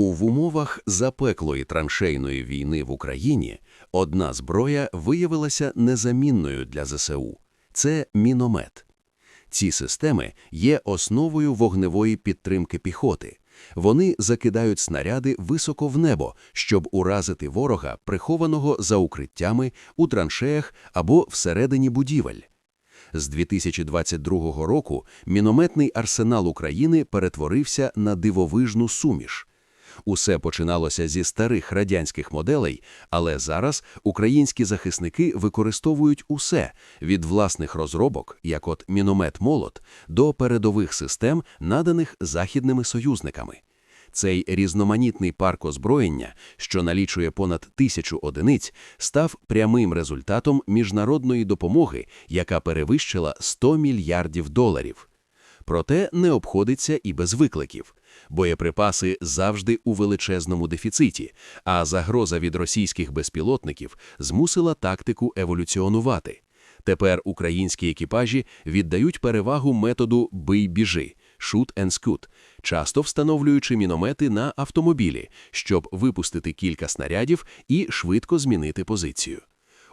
У умовах запеклої траншейної війни в Україні одна зброя виявилася незамінною для ЗСУ – це міномет. Ці системи є основою вогневої підтримки піхоти. Вони закидають снаряди високо в небо, щоб уразити ворога, прихованого за укриттями, у траншеях або всередині будівель. З 2022 року мінометний арсенал України перетворився на дивовижну суміш. Усе починалося зі старих радянських моделей, але зараз українські захисники використовують усе від власних розробок, як от міномет «Молот», до передових систем, наданих західними союзниками. Цей різноманітний парк озброєння, що налічує понад тисячу одиниць, став прямим результатом міжнародної допомоги, яка перевищила 100 мільярдів доларів. Проте не обходиться і без викликів. Боєприпаси завжди у величезному дефіциті, а загроза від російських безпілотників змусила тактику еволюціонувати. Тепер українські екіпажі віддають перевагу методу «бий-біжи» shoot and scoot, часто встановлюючи міномети на автомобілі, щоб випустити кілька снарядів і швидко змінити позицію.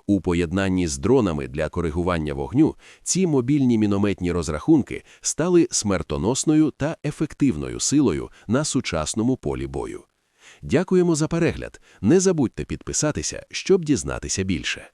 У поєднанні з дронами для коригування вогню ці мобільні мінометні розрахунки стали смертоносною та ефективною силою на сучасному полі бою. Дякуємо за перегляд. Не забудьте підписатися, щоб дізнатися більше.